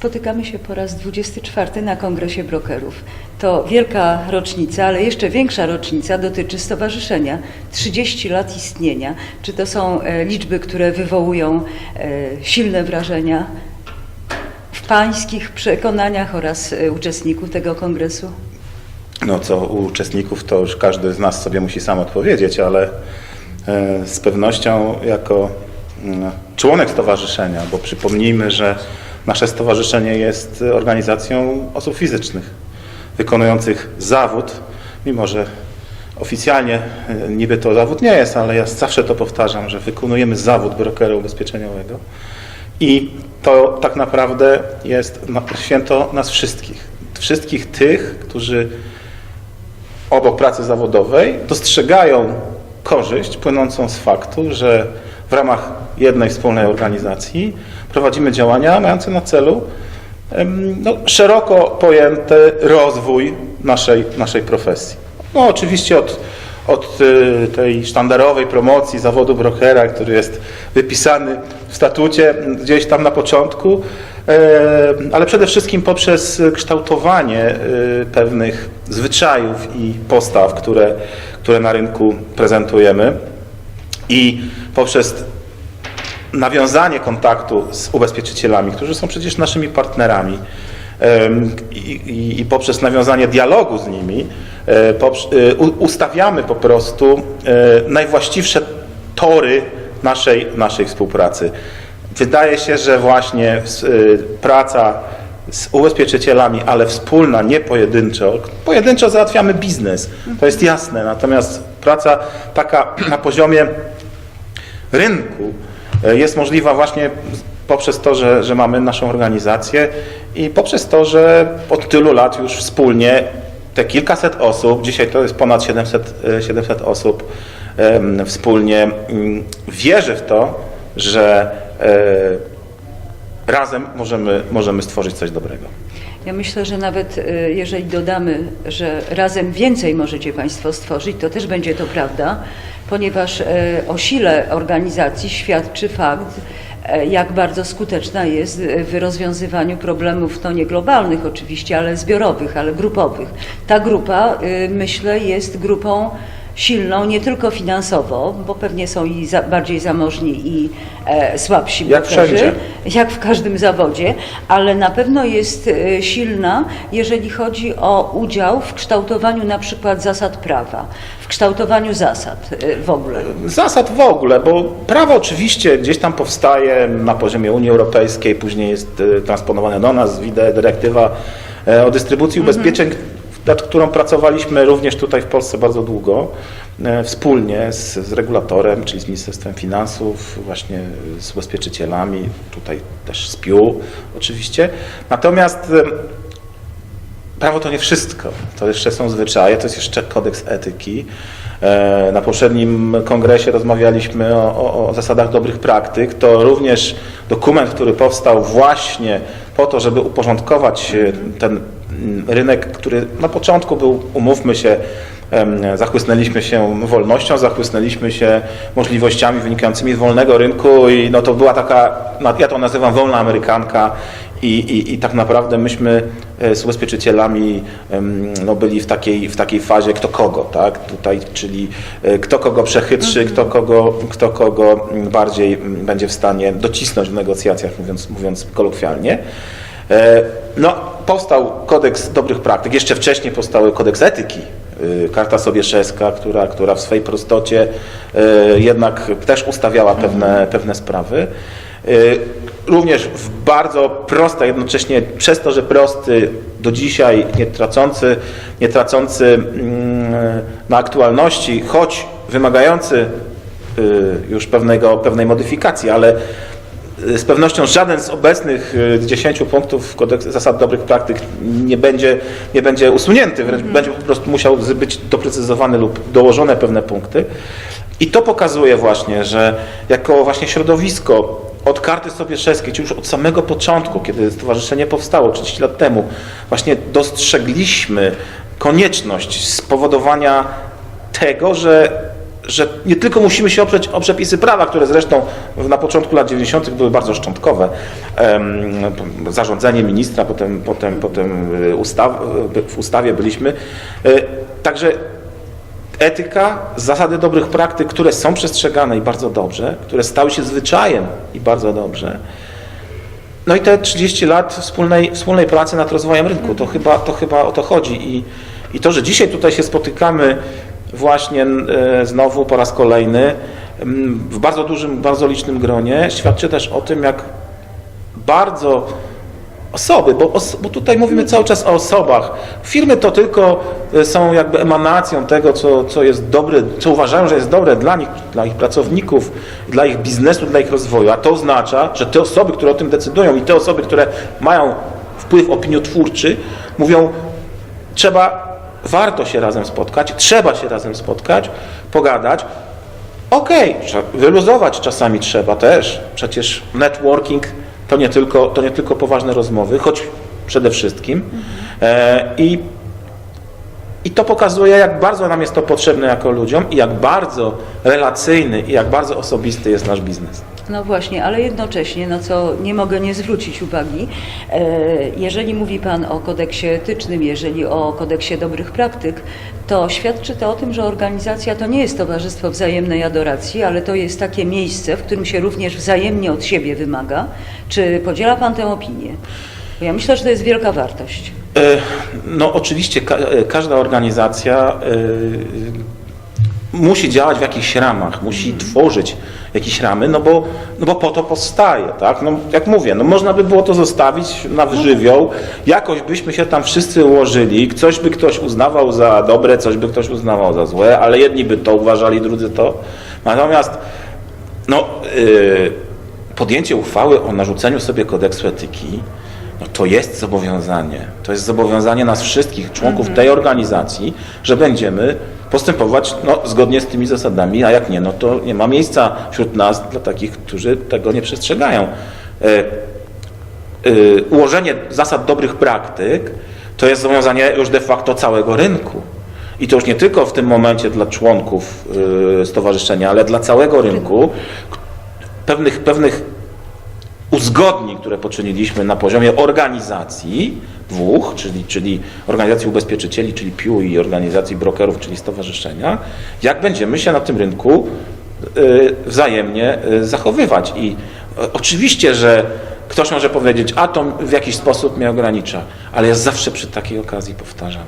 Spotykamy się po raz 24 na Kongresie Brokerów. To wielka rocznica, ale jeszcze większa rocznica dotyczy stowarzyszenia. 30 lat istnienia. Czy to są e, liczby, które wywołują e, silne wrażenia w pańskich przekonaniach oraz e, uczestników tego kongresu? No co u uczestników to już każdy z nas sobie musi sam odpowiedzieć, ale z pewnością jako mm, członek stowarzyszenia, bo przypomnijmy, że nasze stowarzyszenie jest organizacją osób fizycznych wykonujących zawód, mimo że oficjalnie e, niby to zawód nie jest, ale ja zawsze to powtarzam, że wykonujemy zawód brokera ubezpieczeniowego i to tak naprawdę jest święto nas wszystkich. Wszystkich tych, którzy obok pracy zawodowej dostrzegają korzyść płynącą z faktu, że w ramach jednej wspólnej organizacji prowadzimy działania mające na celu no, szeroko pojęty rozwój naszej, naszej profesji. No oczywiście od, od y, tej sztandarowej promocji zawodu brokera, który jest wypisany w statucie gdzieś tam na początku, ale przede wszystkim poprzez kształtowanie e, pewnych zwyczajów i postaw, które, które na rynku prezentujemy i poprzez nawiązanie kontaktu z ubezpieczycielami, którzy są przecież naszymi partnerami i, poprzez nawiązanie dialogu z nimi e, e, ustawiamy po prostu e, najwłaściwsze tory naszej, naszej współpracy. Wydaje się, że właśnie praca z ubezpieczycielami, ale wspólna, nie pojedynczo. Pojedynczo załatwiamy biznes, to jest jasne, natomiast praca taka na poziomie rynku e, jest możliwa właśnie poprzez to, że, że mamy naszą organizację i poprzez to, że od tylu lat już wspólnie te kilkaset osób, dzisiaj to jest ponad 700, e, 700 osób, em, wspólnie mm, wierzy w to, że e, razem możemy, możemy stworzyć coś dobrego. Ja myślę, że nawet e, jeżeli dodamy, że razem więcej możecie Państwo stworzyć, to też będzie to prawda, ponieważ e, o sile organizacji świadczy fakt, e, jak bardzo skuteczna jest w rozwiązywaniu problemów, no nie globalnych oczywiście, ale zbiorowych, ale grupowych. Ta grupa, e, myślę, jest grupą silną nie tylko finansowo, bo pewnie są i za, bardziej zamożni i e, słabsi Jak wszędzie. jak w każdym zawodzie, ale na pewno jest e, silna, jeżeli chodzi o udział w kształtowaniu na przykład zasad prawa, w kształtowaniu zasad e, w ogóle. Zasad w ogóle, bo prawo oczywiście gdzieś tam powstaje na poziomie Unii Europejskiej, później jest e, transponowane do nas, widzę dyrektywa e, o dystrybucji ubezpieczeń, nad którą pracowaliśmy również tutaj w Polsce bardzo długo, e, wspólnie z, z regulatorem, czyli z Ministerstwem Finansów, właśnie z ubezpieczycielami, tutaj też z PIU oczywiście. Natomiast Prawo to nie wszystko. To jeszcze są zwyczaje, to jest jeszcze kodeks etyki. E, Na poprzednim kongresie rozmawialiśmy o, o, o zasadach dobrych praktyk. To również dokument, który powstał właśnie po to, żeby uporządkować e, ten rynek, który na początku był, umówmy się, zachłysnęliśmy się wolnością, zachłysnęliśmy się możliwościami wynikającymi z wolnego rynku i no to była taka, ja to nazywam wolna amerykanka i, i, i tak naprawdę myśmy e, z ubezpieczycielami no, byli w takiej, w takiej fazie kto kogo, tak? Tutaj, czyli e, kto kogo przechytrzy, kto kogo, kto kogo mm, bardziej mm, będzie w stanie docisnąć w negocjacjach, mówiąc, mówiąc kolokwialnie. E, No, powstał kodeks dobrych praktyk, jeszcze wcześniej powstał kodeks etyki, y, Karta Sobieszewska, która, która w swej prostocie y, jednak też ustawiała pewne, pewne sprawy. Również w bardzo prosty, jednocześnie przez to, że prosty do dzisiaj, nie tracący, nie tracący mm, na aktualności, choć wymagający y, już pewnego, pewnej modyfikacji, ale z pewnością żaden z obecnych y, 10 punktów kodeksu zasad dobrych praktyk nie będzie, nie będzie usunięty, wręcz będzie po prostu musiał być doprecyzowany lub dołożone pewne punkty. I to pokazuje właśnie, że jako właśnie środowisko od karty Sobieszewskiej, czy już od samego początku, kiedy stowarzyszenie powstało 30 lat temu, właśnie dostrzegliśmy konieczność spowodowania tego, że że nie tylko musimy się oprzeć o przepisy prawa, które zresztą na początku lat 90. były bardzo szczątkowe. Em, Zarządzenie ministra, potem, potem, potem y, ustaw, y, w ustawie byliśmy. Y, Także etyka, zasady dobrych praktyk, które są przestrzegane i bardzo dobrze, które stały się zwyczajem i bardzo dobrze. No i te 30 lat wspólnej, wspólnej pracy nad rozwojem rynku, to chyba, to chyba o to chodzi. I, I to, że dzisiaj tutaj się spotykamy właśnie e, znowu po raz kolejny w bardzo dużym, bardzo licznym gronie, świadczy też o tym, jak bardzo osoby, bo, os, bo tutaj mówimy cały czas o osobach. Firmy to tylko e, są jakby emanacją tego, co, co jest dobre, co uważają, że jest dobre dla nich, dla ich pracowników, dla ich biznesu, dla ich rozwoju. A to oznacza, że te osoby, które o tym decydują i te osoby, które mają wpływ opiniotwórczy, mówią, trzeba, warto się razem spotkać, trzeba się razem spotkać, pogadać. Okej, trzeba wyluzować czasami trzeba też. Przecież networking to nie tylko, to nie tylko poważne rozmowy, choć przede wszystkim. E, I, I to pokazuje, jak bardzo nam jest to potrzebne jako ludziom i jak bardzo relacyjny i jak bardzo osobisty jest nasz biznes. No właśnie, ale jednocześnie, no co nie mogę nie zwrócić uwagi, e, jeżeli mówi Pan o kodeksie etycznym, jeżeli o kodeksie dobrych praktyk, to świadczy to o tym, że organizacja to nie jest towarzystwo wzajemnej adoracji, ale to jest takie miejsce, w którym się również wzajemnie od siebie wymaga. Czy podziela Pan tę opinię? Bo ja myślę, że to jest wielka wartość. E, No oczywiście ka- e, każda organizacja musi działać w jakichś ramach, musi tworzyć jakieś ramy, no bo, no bo po to powstaje, tak? No, jak mówię, no można by było to zostawić na żywioł, jakoś byśmy się tam wszyscy ułożyli, coś by ktoś uznawał za dobre, coś by ktoś uznawał za złe, ale jedni by to uważali, drudzy to. Natomiast no, yy, podjęcie uchwały o narzuceniu sobie kodeksu etyki, no to jest zobowiązanie. To jest zobowiązanie nas wszystkich, członków tej organizacji, że będziemy postępować no, zgodnie z tymi zasadami, a jak nie, no to nie ma miejsca wśród nas dla takich, którzy tego nie przestrzegają. E, y, ułożenie zasad dobrych praktyk to jest zobowiązanie już de facto całego rynku. I to już nie tylko w tym momencie dla członków y, stowarzyszenia, ale dla całego rynku. K- Pewnych, pewnych uzgodnień, które poczyniliśmy na poziomie organizacji dwóch, czyli, czyli organizacji ubezpieczycieli, czyli PIU i organizacji brokerów, czyli stowarzyszenia, jak będziemy się na tym rynku y, wzajemnie y, zachowywać. I y, oczywiście, że ktoś może powiedzieć, a to w jakiś sposób mnie ogranicza, ale ja zawsze przy takiej okazji powtarzam.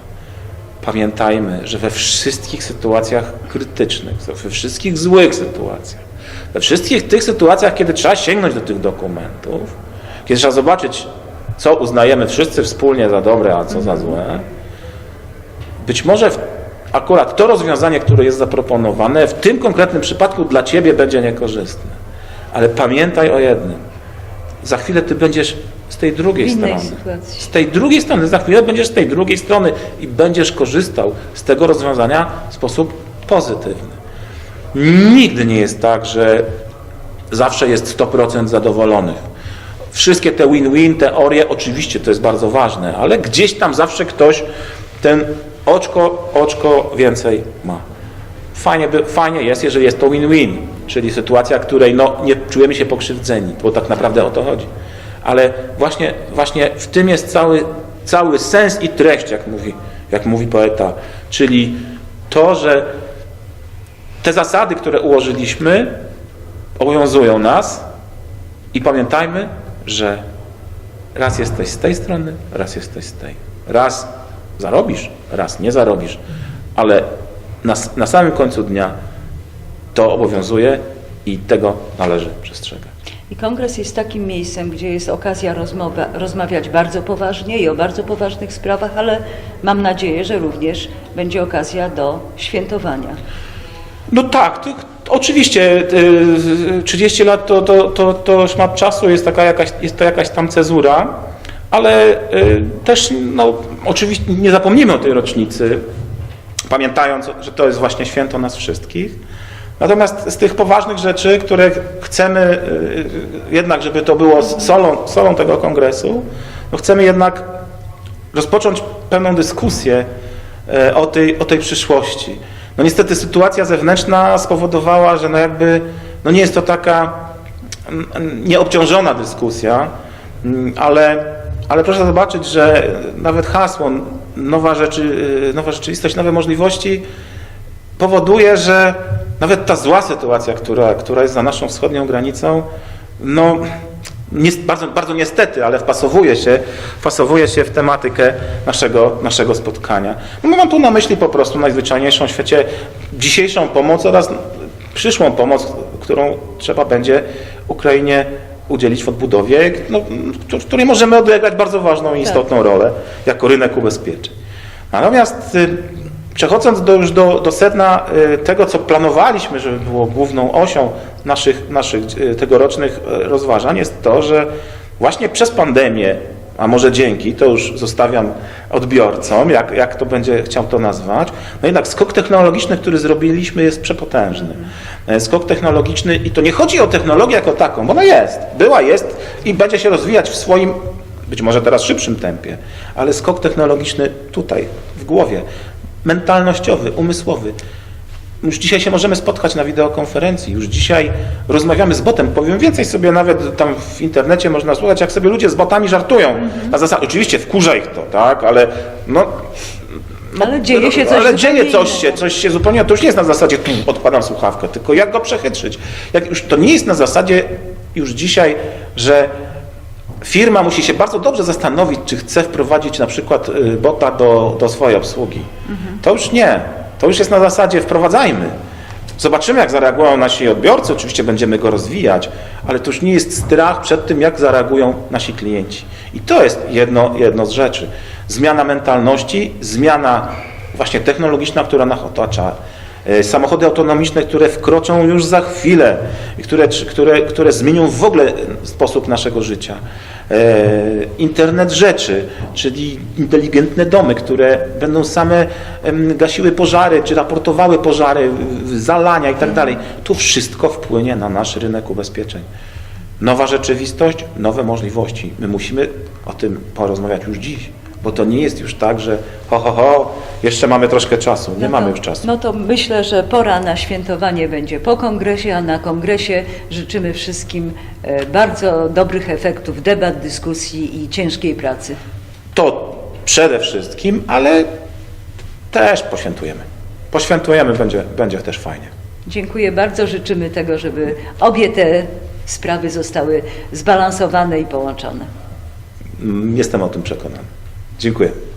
Pamiętajmy, że we wszystkich sytuacjach krytycznych, we wszystkich złych sytuacjach, we wszystkich tych sytuacjach, kiedy trzeba sięgnąć do tych dokumentów, kiedy trzeba zobaczyć, co uznajemy wszyscy wspólnie za dobre, a co za złe, być może akurat to rozwiązanie, które jest zaproponowane, w tym konkretnym przypadku dla Ciebie będzie niekorzystne. Ale pamiętaj o jednym. Za chwilę Ty będziesz z tej drugiej strony. sytuacji. Z tej drugiej strony, za chwilę będziesz z tej drugiej strony i będziesz korzystał z tego rozwiązania w sposób pozytywny. Nigdy nie jest tak, że zawsze jest 100% zadowolonych. Wszystkie te win-win, teorie, oczywiście to jest bardzo ważne, ale gdzieś tam zawsze ktoś ten oczko, oczko więcej ma. Fajnie, by, fajnie jest, jeżeli jest to win-win, czyli sytuacja, której no, nie czujemy się pokrzywdzeni, bo tak naprawdę o to chodzi. Ale właśnie, właśnie w tym jest cały, cały sens i treść, jak mówi, jak mówi poeta, czyli to, że te zasady, które ułożyliśmy, obowiązują nas i pamiętajmy, że raz jesteś z tej strony, raz jesteś z tej. Raz zarobisz, raz nie zarobisz, ale na, na samym końcu dnia to obowiązuje i tego należy przestrzegać. I kongres jest takim miejscem, gdzie jest okazja rozmowa, rozmawiać bardzo poważnie i o bardzo poważnych sprawach, ale mam nadzieję, że również będzie okazja do świętowania. No tak, to, oczywiście y, 30 lat to, to, to, to szmat czasu, jest, taka jakaś, jest to jakaś tam cezura, ale y, też no, oczywiście nie zapomnimy o tej rocznicy, pamiętając, że to jest właśnie święto nas wszystkich. Natomiast z tych poważnych rzeczy, które chcemy jednak, żeby to było solą, solą tego kongresu, no chcemy jednak rozpocząć pewną dyskusję e, o tej, o tej przyszłości. No niestety sytuacja zewnętrzna spowodowała, że no jakby no nie jest to taka nieobciążona dyskusja, mm, ale, ale proszę zobaczyć, że nawet hasło nowa, rzeczy, y, nowa rzeczywistość, nowe możliwości powoduje, że nawet ta zła sytuacja, która, która jest za naszą wschodnią granicą, no nie, bardzo, bardzo niestety, ale wpasowuje się, wpasowuje się w tematykę naszego, naszego spotkania. No, mam tu na myśli po prostu najzwyczajniejszą w świecie dzisiejszą pomoc oraz przyszłą pomoc, którą trzeba będzie Ukrainie udzielić w odbudowie, no, w której możemy odegrać bardzo ważną i istotną rolę jako rynek ubezpieczeń. Natomiast y, przechodząc do, już do, do sedna y, tego, co planowaliśmy, żeby było główną osią naszych, naszych y, tegorocznych y, rozważań, jest to, że właśnie przez pandemię, a może dzięki, to już zostawiam odbiorcom, jak, jak to będzie chciał to nazwać, no jednak skok technologiczny, który zrobiliśmy jest przepotężny. E, Skok technologiczny i to nie chodzi o technologię jako taką, bo ona jest, była, jest i będzie się rozwijać w swoim być może teraz szybszym tempie, ale skok technologiczny tutaj, w głowie, mentalnościowy, umysłowy. Już dzisiaj się możemy spotkać na wideokonferencji, już dzisiaj rozmawiamy z botem. Powiem więcej sobie nawet tam w internecie można słuchać, jak sobie ludzie z botami żartują. Na zasadzie, oczywiście wkurza ich to, tak, ale no, no, Ale dzieje się coś Ale dzieje coś się, coś się zupełnie, to już nie jest na zasadzie tu odkładam słuchawkę, tylko jak go przechytrzyć. Jak już to nie jest na zasadzie już dzisiaj, że firma musi się bardzo dobrze zastanowić, czy chce wprowadzić na przykład y, bota do, do swojej obsługi. To już nie. To już jest na zasadzie wprowadzajmy. Zobaczymy, jak zareagują nasi odbiorcy. Oczywiście będziemy go rozwijać, ale to już nie jest strach przed tym, jak zareagują nasi klienci. I to jest jedno, jedno z rzeczy. Zmiana mentalności, zmiana właśnie technologiczna, która nas otacza. E, Samochody autonomiczne, które wkroczą już za chwilę które, które, które zmienią w ogóle sposób naszego życia. E, Internet rzeczy, czyli inteligentne domy, które będą same gasiły pożary, czy raportowały pożary, zalania i tak dalej. To wszystko wpłynie na nasz rynek ubezpieczeń. Nowa rzeczywistość, nowe możliwości. My musimy o tym porozmawiać już dziś, bo to nie jest już tak, że ho, ho, ho, jeszcze mamy troszkę czasu. Nie No mamy to- już czasu. No to myślę, że pora na świętowanie będzie po kongresie, a na kongresie życzymy wszystkim e, bardzo dobrych efektów debat, dyskusji i ciężkiej pracy. To przede wszystkim, ale też poświętujemy. Poświętujemy, będzie, będzie też fajnie. Dziękuję bardzo, życzymy tego, żeby obie te sprawy zostały zbalansowane i połączone. Mm, Jestem o tym przekonany. Dziękuję.